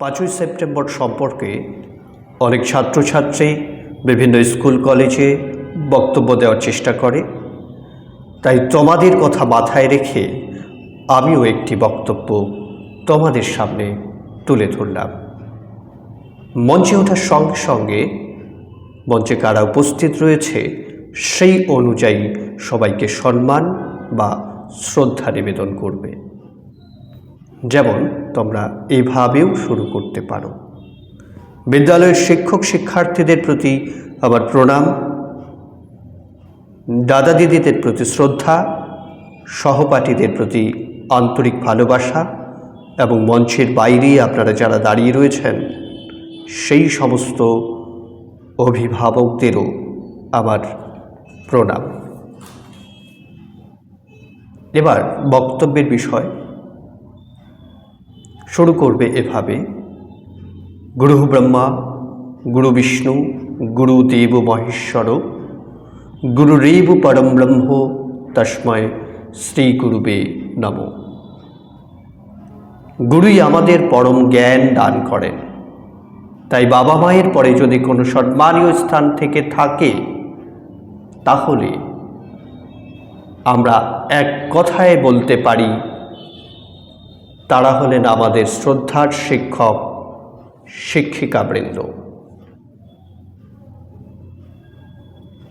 পাঁচই সেপ্টেম্বর সম্পর্কে অনেক ছাত্রছাত্রী বিভিন্ন স্কুল, কলেজে বক্তব্য দেওয়ার চেষ্টা করে। তাই তোমাদের কথা মাথায় রেখে আমিও একটি বক্তব্য তোমাদের সামনে তুলে ধরলাম। মঞ্চে ওঠার সঙ্গে সঙ্গে মঞ্চে কারা উপস্থিত রয়েছে, সেই অনুযায়ী সবাইকে সম্মান বা শ্রদ্ধা নিবেদন করবে। যেমন তোমরা এভাবেও শুরু করতে পারো। বিদ্যালয়ের শিক্ষক শিক্ষার্থীদের প্রতি আমার প্রণাম। দাদা দিদিদের প্রতি শ্রদ্ধা। সহপাঠীদের প্রতি আন্তরিক ভালোবাসা এবং মঞ্চের বাইরে আপনারা যারা দাঁড়িয়ে রয়েছেন, সেই সমস্ত অভিভাবকদেরও আমার প্রণাম। এবার বক্তব্যের বিষয় শুরু করবে এভাবে। গুরু ব্রহ্মা, গুরু বিষ্ণু, গুরু দেব মহেশ্বর গুরুরেব পরম ব্রহ্ম তস্ময় শ্রী গুরুবে নম। গুরুই আমাদের পরম জ্ঞান দান করেন। তাই বাবা মায়ের পরে যদি কোনো সম্মানীয় স্থান থেকে থাকে, তাহলে আমরা এক কথায় বলতে পারি তারা হলেন আমাদের শ্রদ্ধার শিক্ষক, শিক্ষিকাবৃন্দ।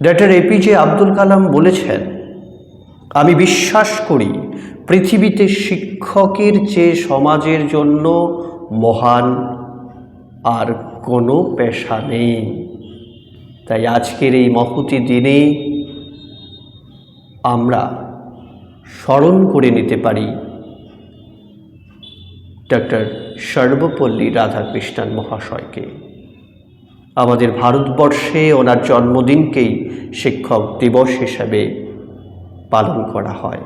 ডক্টর এপিজে আব্দুল কালাম বলেছেন, আমি বিশ্বাস করি পৃথিবীতে শিক্ষকের চেয়ে সমাজের জন্য মহান আর কোনো পেশা নেই। তাই আজকের এই মহতি দিনে আমরা স্মরণ করে নিতে পারি ডক্টর সর্বপল্লী রাধাকৃষ্ণন মহাশয়কে। আমাদের ভারতবর্ষে ওনার জন্মদিনকেই শিক্ষক দিবস হিসাবে পালন করা হয়।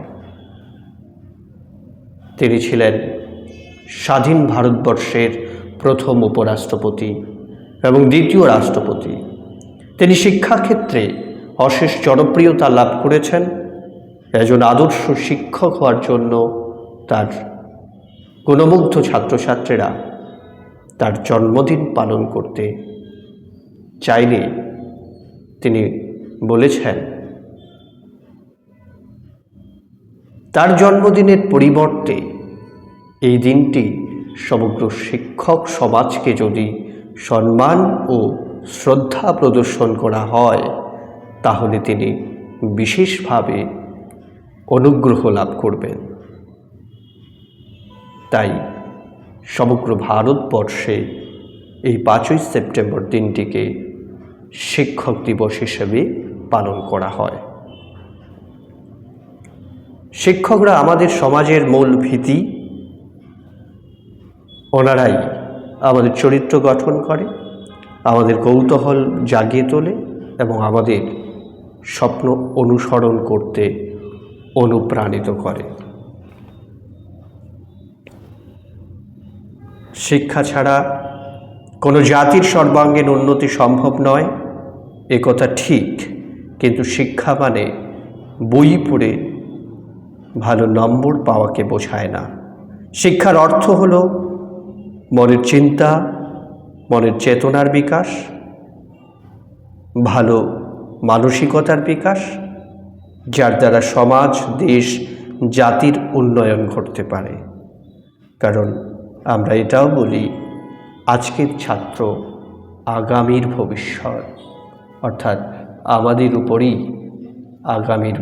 তিনি ছিলেন স্বাধীন ভারতবর্ষের প্রথম উপরাষ্ট্রপতি এবং দ্বিতীয় রাষ্ট্রপতি। তিনি শিক্ষাক্ষেত্রে অশেষ জনপ্রিয়তা লাভ করেছেন। একজন আদর্শ শিক্ষক হওয়ার জন্য তার গুণমুগ্ধ ছাত্রছাত্রীরা তার জন্মদিন পালন করতে চাইলে তিনি বলেছেন, তার জন্মদিনের পরিবর্তে এই দিনটি সমগ্র শিক্ষক সমাজকে যদি সম্মান ও শ্রদ্ধা প্রদর্শন করা হয়, তাহলে তিনি বিশেষভাবে অনুগ্রহ লাভ করবেন। তাই সমগ্র ভারতবর্ষে এই পাঁচই সেপ্টেম্বর দিনটিকে শিক্ষক দিবস হিসেবে পালন করা হয়। শিক্ষকরা আমাদের সমাজের মূল ভীতি। ওনারাই আমাদের চরিত্র গঠন করে, আমাদের কৌতূহল জাগিয়ে তোলে এবং আমাদের স্বপ্ন অনুসরণ করতে অনুপ্রাণিত করে। শিক্ষা ছাড়া কোনো জাতির সর্বাঙ্গীন উন্নতি সম্ভব নয়। এ কথা ঠিক, কিন্তু শিক্ষা মানে বই পড়ে ভালো নম্বর পাওয়াকে বোঝায় না। শিক্ষার অর্থ হল মনের চিন্তা, মনের চেতনার বিকাশ, ভালো মানসিকতার বিকাশ, যার দ্বারা সমাজ, দেশ, জাতির উন্নয়ন ঘটতে পারে। কারণ আমরা এটাও বলি, আজকের ছাত্র আগামীর ভবিষ্যৎ। অর্থাৎ আমাদের উপরই আগামীর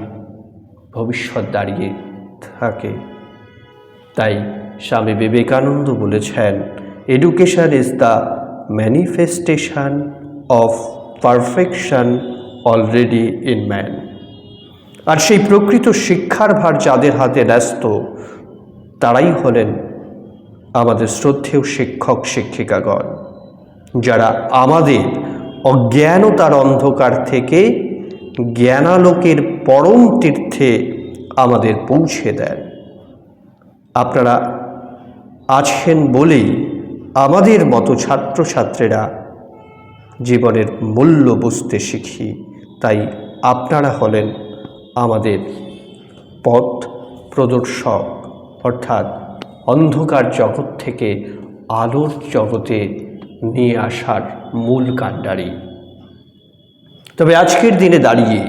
ভবিষ্যৎ দাঁড়িয়ে থাকে। তাই স্বামী বিবেকানন্দ বলেছেন education is the manifestation of perfection already in man আর সেই প্রকৃত শিক্ষার ভার যাদের হাতে ন্যস্ত, তারাই হলেন আমাদের শ্রদ্ধেয় শিক্ষক, শিক্ষিকাগণ, যারা আমাদের অজ্ঞানতার অন্ধকার থেকে জ্ঞানালোকের পরম তীর্থে আমাদের পৌঁছে দেন। আপনারা আছেন বলেই আমাদের মতো ছাত্রছাত্রীরা জীবনের মূল্য বুঝতে শিখি, তাই আপনারা হলেন আমাদের পথ প্রদর্শক, অর্থাৎ অন্ধকার জগৎ থেকে আলোর জগতে নিয়ে আসার মূল কাণ্ডারি। তবে আজকের দিনে দাঁড়িয়ে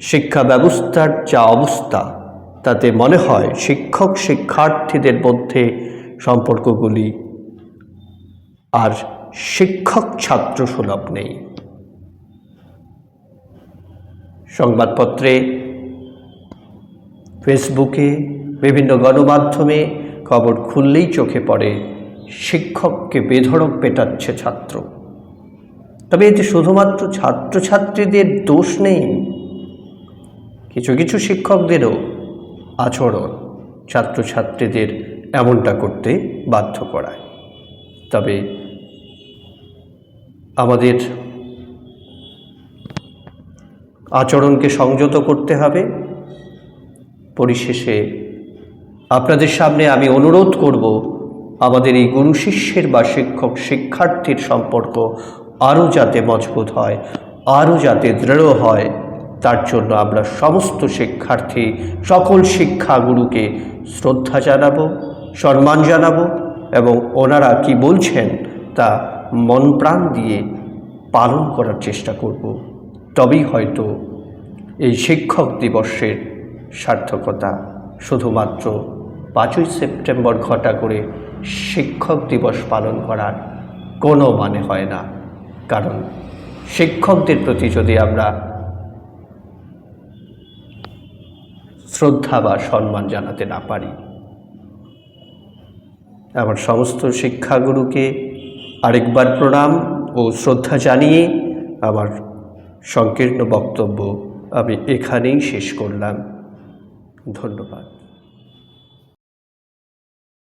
শিক্ষা ব্যবস্থার যা অবস্থা, তাতে মনে হয় শিক্ষক শিক্ষার্থীদের মধ্যে সম্পর্কগুলি আর শিক্ষক ছাত্র সুলভ নেই। সংবাদপত্রে, ফেসবুকে, বিভিন্ন গণমাধ্যমে খবর খুললেই চোখে পড়ে, শিক্ষককে বেধড়ক পেটাচ্ছে ছাত্র। তবে এতে শুধুমাত্র ছাত্রছাত্রীদের দোষ নেই। কিছু কিছু শিক্ষকদেরও আচরণ ছাত্রছাত্রীদের এমনটা করতে বাধ্য করায়। তবে আমাদের আচরণকে সংযত করতে হবে, পরিশেষে আপনাদের সামনে আমি অনুরোধ করব আমাদের এই গুরু শিষ্যের বা শিক্ষক শিক্ষার্থীর সম্পর্ক আরও যাতে মজবুত হয়, আরও যাতে দৃঢ় হয়, তার জন্য আমরা সমস্ত শিক্ষার্থী, সকল শিক্ষাগুরুকে শ্রদ্ধা জানাব, সম্মান জানাব এবং ওনারা কি বলছেন তা মন প্রাণ দিয়ে পালন করার চেষ্টা করব। তবেই হয়তো এই শিক্ষক দিবসের সার্থকতা শুধুমাত্র পাঁচই সেপ্টেম্বর ঘটা করে শিক্ষক দিবস পালন করার কোনো মানে হয় না। কারণ শিক্ষকদের প্রতি যদি আমরা শ্রদ্ধা বা সম্মান জানাতে না পারি, আমার সমস্ত শিক্ষাগুরুকে আরেকবার প্রণাম ও শ্রদ্ধা জানিয়ে আমার সংকীর্ণ বক্তব্য আমি এখানেই শেষ করলাম। ধন্যবাদ।